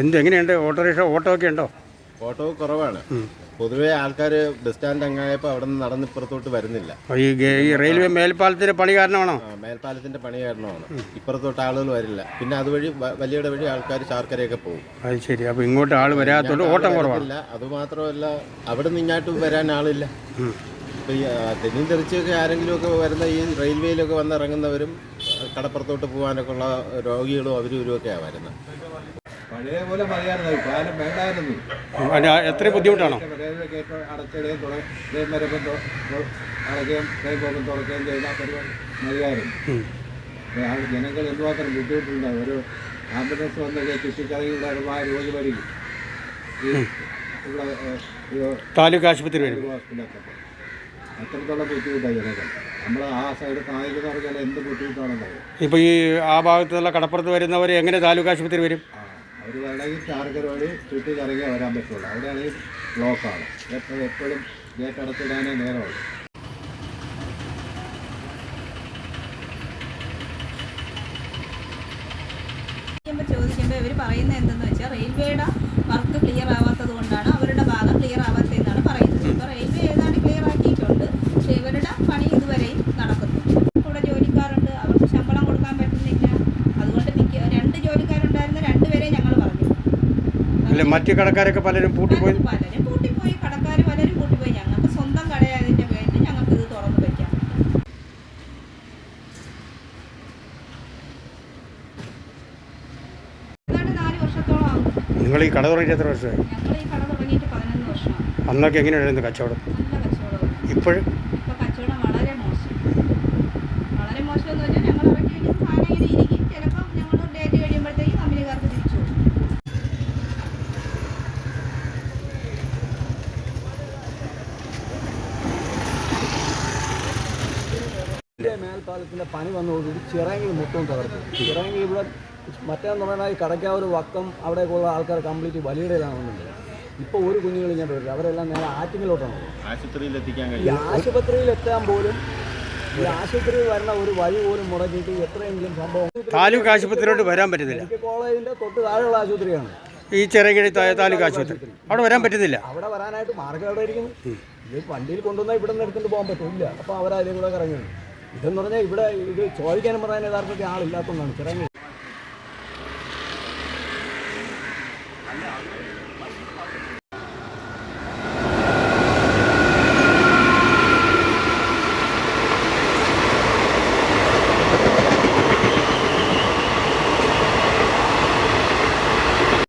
എന്ത് എങ്ങനെയുണ്ട്? Autorickshaw auto ഒക്കെ ഉണ്ടോ? ഓട്ടോ കുറവാണ്. പൊതുവെ ആൾക്കാർ ബസ് സ്റ്റാൻഡ് അങ്ങായപ്പോൾ അവിടെ നിന്ന് നടന്ന് ഇപ്പുറത്തോട്ട് വരുന്നില്ല. ഈ റെയിൽവേ മേൽപ്പാലത്തിന്റെ പണി കാരണമാണോ? മേൽപ്പാലത്തിന്റെ പണി കാരണമാണ്. ഇപ്പുറത്തോട്ട് ആളുകൾ വരില്ല. പിന്നെ അതുവഴി വലിയുടെ വഴി ആൾക്കാർ ചാർക്കരയൊക്കെ പോകും. അത് ശരി. അപ്പോൾ ഇങ്ങോട്ട് ആൾ വരാത്തതുകൊണ്ട് ഓട്ടം കുറവാണ്. അത് അതുമാത്രമല്ല അവിടെ നിന്ന് ഇങ്ങോട്ട് വരാൻ ആളില്ല. ഇപ്പൊ ഈ ആ, തെന്നും തെറിച്ചൊക്കെ ആരെങ്കിലുമൊക്കെ വരുന്ന ഈ റെയിൽവേയിലൊക്കെ വന്നിറങ്ങുന്നവരും കടപ്പുറത്തോട്ട് പോകാനൊക്കെ ഉള്ള രോഗികളും അവരും ഇവരും ഒക്കെയാണ് വരുന്നത് പഴയ പോലെ മതിയായിരുന്നു കാലം വേണ്ടായിരുന്നു. എത്ര ബുദ്ധിമുട്ടാണോ? അടച്ചിടുകയും വരപ്പം തുറക്കുകയും പരിപാടി മതിയായിരുന്നു. ജനങ്ങൾ എന്തുമാത്രം ബുദ്ധിമുട്ടുണ്ടാവും ഒരു ആംബുലൻസ് വന്നൊക്കെ ആ രോഗി വരികയും. താലൂക്ക് ആശുപത്രി വരും. അത്രത്തോളം ബുദ്ധിമുട്ടാണ് ജനങ്ങൾ നമ്മൾ ആ സൈഡ് എന്ത് ഇപ്പോൾ ഈ ആ ഭാഗത്തുള്ള കടപ്പുറത്ത് വരുന്നവർ എങ്ങനെ താലൂക്ക് ആശുപത്രി വരും? ചോദിക്കുമ്പോ അവർ വേണമെങ്കിൽ ചാർക്കർ വഴി ചുറ്റി കറങ്ങി വരാൻ പറ്റുള്ളൂ. അവിടെയാണെങ്കിൽ ബ്ലോക്കാണ്. എപ്പോഴും എപ്പോഴും ഗേറ്റ് അടച്ചിടാനേ നേരമുള്ളൂ. ചോദിക്കുമ്പോൾ ചോദിക്കുമ്പോൾ ഇവർ പറയുന്നത് എന്തെന്ന് വെച്ചാൽ റെയിൽവേയുടെ പണി ഇതുവരെയും നടക്കുന്നു. കൂടെ ജോലിക്കാരുണ്ട്. അവർക്ക് ശമ്പളം കൊടുക്കാൻ പറ്റുന്നില്ല. അതുകൊണ്ട് മിക്ക രണ്ട് ജോലിക്കാരുണ്ടായിരുന്ന രണ്ടുപേരെ ഞങ്ങൾ പറഞ്ഞു. അല്ല മറ്റു കടക്കാരൊക്കെ പലരും പൂട്ടിപ്പോയി പലരും പൂട്ടിപ്പോയി കടക്കാർ പലരും പൂട്ടിപ്പോയി ഞങ്ങൾക്ക് സ്വന്തം കടയായതിന്റെ പേരിൽ ഞങ്ങൾക്ക് ഇത് തുറന്നു വയ്ക്കാം നാല് വർഷത്തോളം ആകും നിങ്ങൾ ഈ കട തുടങ്ങിയിട്ട് എത്ര വർഷമായി? ഞങ്ങൾ ഈ കട തുടങ്ങിയിട്ട് പതിനൊന്ന് വർഷമാണ് അന്നൊക്കെ എങ്ങനെയായിരുന്നു കച്ചവടം? ഇപ്പോഴും? ഇപ്പോൾ കച്ചവടം വളരെ മോശം. വളരെ മോശം എന്ന് വെച്ചാൽ ഞങ്ങൾ ഇറക്കി വയ്ക്കുന്ന സാധനം ഇങ്ങനെ ഇരിക്കും. ചിലപ്പോൾ ഞങ്ങൾ ഡേറ്റ് കഴിയുമ്പോഴത്തേക്കും കമ്പനിക്കാർക്ക് തിരിച്ചു മേൽപ്പാലത്തിന്റെ പണി വന്നതോടുകൂടി ചിറങ്ങി മൊത്തം തകർത്തു. ചിറങ്ങി ഇവിടെ മറ്റേന്ന് പറഞ്ഞാൽ ഈ കടയ്ക്കാവൂർ വക്കം അവിടേക്കുള്ള ആൾക്കാർ കംപ്ലീറ്റ് വലിയടയിലാണ് വന്നത് ഇപ്പോൾ ഒരു കുഞ്ഞുങ്ങൾ ഞാൻ വരില്ല അവരെല്ലാം നേരെ ആറ്റിങ്ങിലോട്ടാണ്. ആശുപത്രിയിൽ എത്തിക്കാൻ കഴിയും. ആശുപത്രിയിൽ എത്താൻ പോലും ഈ ആശുപത്രിയിൽ വരുന്ന ഒരു വഴി പോലും മുടക്കിയിട്ട് എത്രയെങ്കിലും സംഭവം താലൂക്ക് ആശുപത്രിയിലോട്ട് വരാൻ പറ്റുന്നില്ല. കോളേജിന്റെ തൊട്ട് താഴെയുള്ള ആശുപത്രിയാണ്. ഈ ചെറുകിഴി താലൂക്ക് ആശുപത്രി. അവിടെ വരാൻ പറ്റുന്നില്ല. അവിടെ വരാനായിട്ട് മാർഗം എവിടെ ഇരിക്കുന്നു? ഇത് വണ്ടിയിൽ കൊണ്ടുവന്നാൽ ഇവിടെ നിന്ന് എടുത്തുകൊണ്ട് പോകാൻ പറ്റില്ല. അപ്പോൾ അവർ അതിലെ കൂടെ ഇറങ്ങി ഇതെന്ന് പറഞ്ഞാൽ ഇവിടെ ഇത് ചോദിക്കാനും പറയാൻ യഥാർത്ഥത്തിൽ ആളില്ലാത്തതുകൊണ്ടാണ്. ചിറങ്ങി.